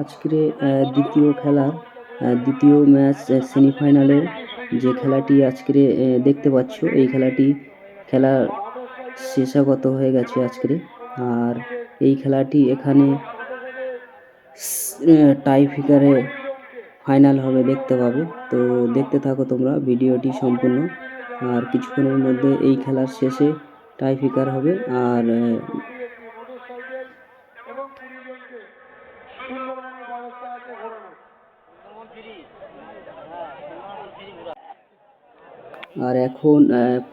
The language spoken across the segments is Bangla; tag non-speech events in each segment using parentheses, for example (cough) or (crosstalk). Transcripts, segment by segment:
আজকের দ্বিতীয় খেলা দ্বিতীয় ম্যাচ সেমিফাইনালের যে খেলাটি আজকের দেখতে পাচ্ছ, এই খেলাটি খেলা শেষাগত হয়ে গেছে আজকের। আর এই খেলাটি এখানে টাই ফিকারে ফাইনাল হবে, দেখতে পাবে। তো দেখতে থাকো তোমরা ভিডিওটি সম্পূর্ণ। আর কিছুক্ষণের মধ্যে এই খেলার শেষে টাই ফিকার হবে। আর আর এখন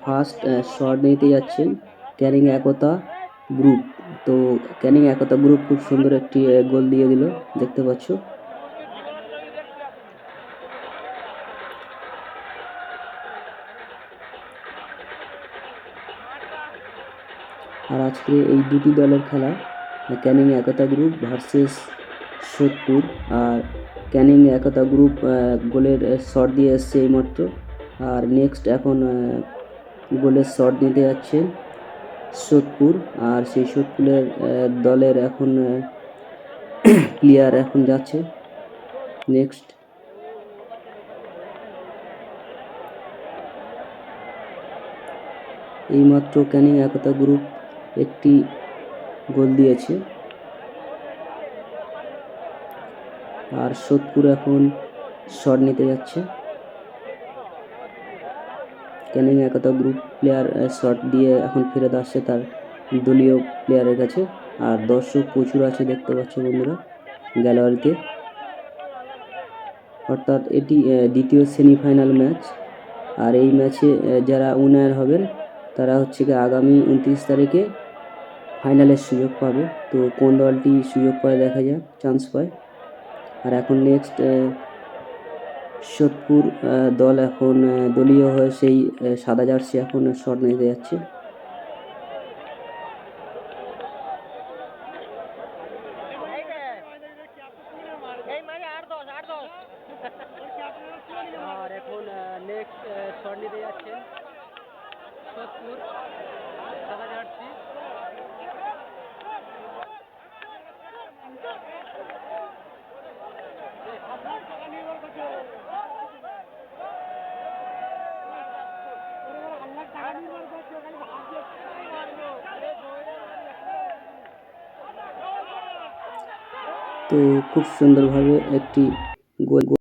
ফার্স্ট শট নিতে যাচ্ছেন ক্যানিং একতা গ্রুপ তো ক্যানিং একতা গ্রুপ খুব সুন্দর একটি গোল দিয়ে দিল, দেখতে পাচ্ছ। আর আজকে এই দুটি দলের খেলা, ক্যানিং একতা গ্রুপ ভার্সেস সোদপুর। আর ক্যানিং একতা গ্রুপ গোলের শট দিয়ে এসছে এইমাত্র। আর নেক্সট এখন গোলের শট নিতে যাচ্ছে সোদপুর। আর সেই সোদপুরের দলের এখন প্লেয়ার (clears throat) এখন যাচ্ছে। নেক্সট এইমাত্র ক্যানিং একতা গ্রুপ একটি গোল দিয়েছে। আর সোদপুর এখন শট নিতে যাচ্ছে। Canning Ekta group player shot দিয়ে এখন ফেরত আসছে তার দলীয় প্লেয়ারের কাছে। আর দর্শক প্রচুর আছে দেখতে পাচ্ছ বন্ধুরা গ্যালারিতে অর্থাৎ এটি দ্বিতীয় সেমিফাইনাল ম্যাচ আর এই ম্যাচে যারা উইনার হবেন, তারা হচ্ছে কি আগামী উনত্রিশ তারিখে ফাইনালের সুযোগ পাবে। তো কোন দলটি সুযোগ পায় দেখা যাক চান্স পায়। আর এখন নেক্সট সোদপুর দল এখন দলীয় হয়ে সেই সাদা জার্সি এখন শট নিতে যাচ্ছে। আর এখন নেক্সট শট নিতে যাচ্ছেন সোদপুর, সাদা জার্সি। খুব সুন্দরভাবে একটি গোল